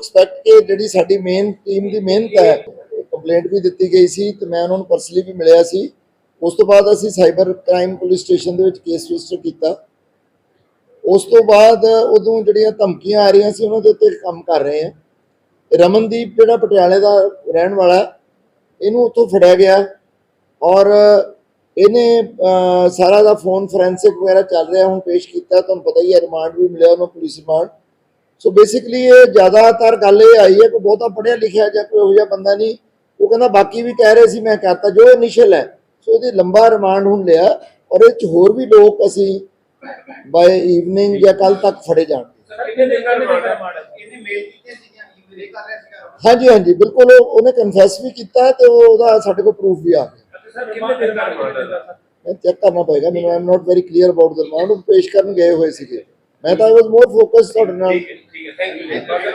Expect ਕਿ ਜਿਹੜੀ ਸਾਡੀ ਮੇਨ ਟੀਮ ਦੀ ਮਿਹਨਤ ਹੈ ਕੰਪਲੇਂਟ ਵੀ ਦਿੱਤੀ ਗਈ ਸੀ ਤੇ ਮੈਂ ਉਹਨਾਂ ਨੂੰ ਪਰਸਨਲੀ ਵੀ ਮਿਲਿਆ ਸੀ। ਉਸ ਤੋਂ ਬਾਅਦ ਅਸੀਂ ਸਾਈਬਰ ਕ੍ਰਾਈਮ ਪੁਲਿਸ ਸਟੇਸ਼ਨ ਦੇ ਵਿੱਚ ਕੇਸ ਰਜਿਸਟਰ ਕੀਤਾ। ਉਸ ਤੋਂ ਬਾਅਦ ਉਦੋਂ ਜਿਹੜੀਆਂ ਧਮਕੀਆਂ ਆ ਰਹੀਆਂ ਸੀ, ਉਹਨਾਂ ਦੇ ਉੱਤੇ ਕੰਮ ਕਰ ਰਹੇ ਹਾਂ। ਰਮਨਦੀਪ ਜਿਹੜਾ ਪਟਿਆਲੇ ਦਾ ਰਹਿਣ ਵਾਲਾ, ਇਹਨੂੰ ਉੱਥੋਂ ਫੜਿਆ ਗਿਆ ਔਰ ਇਹਨੇ ਸਾਰਾ ਦਾ ਫੋਨ ਫੋਰੈਂਸਿਕ ਵਗੈਰਾ ਚੱਲ ਰਿਹਾ, ਹੁਣ ਪੇਸ਼ ਕੀਤਾ। ਤੁਹਾਨੂੰ ਪਤਾ ਹੀ ਹੈ, ਰਿਮਾਂਡ ਵੀ ਮਿਲਿਆ ਉਹਨੂੰ, ਪੁਲਿਸ ਰਿਮਾਂਡ। ਸੋ ਬੇਸਿਕਲੀ ਇਹ ਜ਼ਿਆਦਾਤਰ ਗੱਲ ਇਹ ਆਈ ਹੈ ਕਿ ਬਹੁਤਾ ਪੜਿਆ ਲਿਖਿਆ ਜਾਂ ਕੋਈ ਇਹੋ ਜਿਹਾ ਬੰਦਾ ਨਹੀਂ। ਉਹ ਕਹਿੰਦਾ ਬਾਕੀ ਵੀ ਕਹਿ ਰਹੇ ਸੀ ਮੈਂ ਕਰਤਾ ਜੋ ਇਨੀਸ਼ੀਅਲ ਹੈ। ਸੋ ਇਹਦੀ ਲੰਬਾ ਰਿਮਾਂਡ ਹੁਣ ਲਿਆ ਔਰ ਇਹ ਚ ਹੋਰ ਵੀ ਲੋਕ ਅਸੀਂ ਬਾਏ ਈਵਨਿੰਗ ਜਾਂ ਕੱਲ ਤੱਕ ਫੜੇ ਜਾਣਗੇ। ਹਾਂਜੀ ਹਾਂਜੀ ਬਿਲਕੁਲ ਉਹ- ਉਹਨੇ ਕਨਫੈਸ ਵੀ ਕੀਤਾ ਤੇ ਉਹ- ਉਹਦਾ ਸਾਡੇ ਕੋਲ ਪ੍ਰੂਫ ਵੀ ਆ ਗਿਆ। ਮੈਂ ਚੈੱਕ ਕਰਨਾ ਪਏਗਾ ਮੈਨੂੰ I'm not very clear about the remand ਉਹ ਪੇਸ਼ ਕਰਨ ਗਏ ਹੋਏ ਸੀਗੇ। ਮੈਂ ਤਾਂ ਵਾਸ ਮੋਰ ਫੋਕਸ ਤੁਹਾਡੇ ਨਾਲ। Thank you.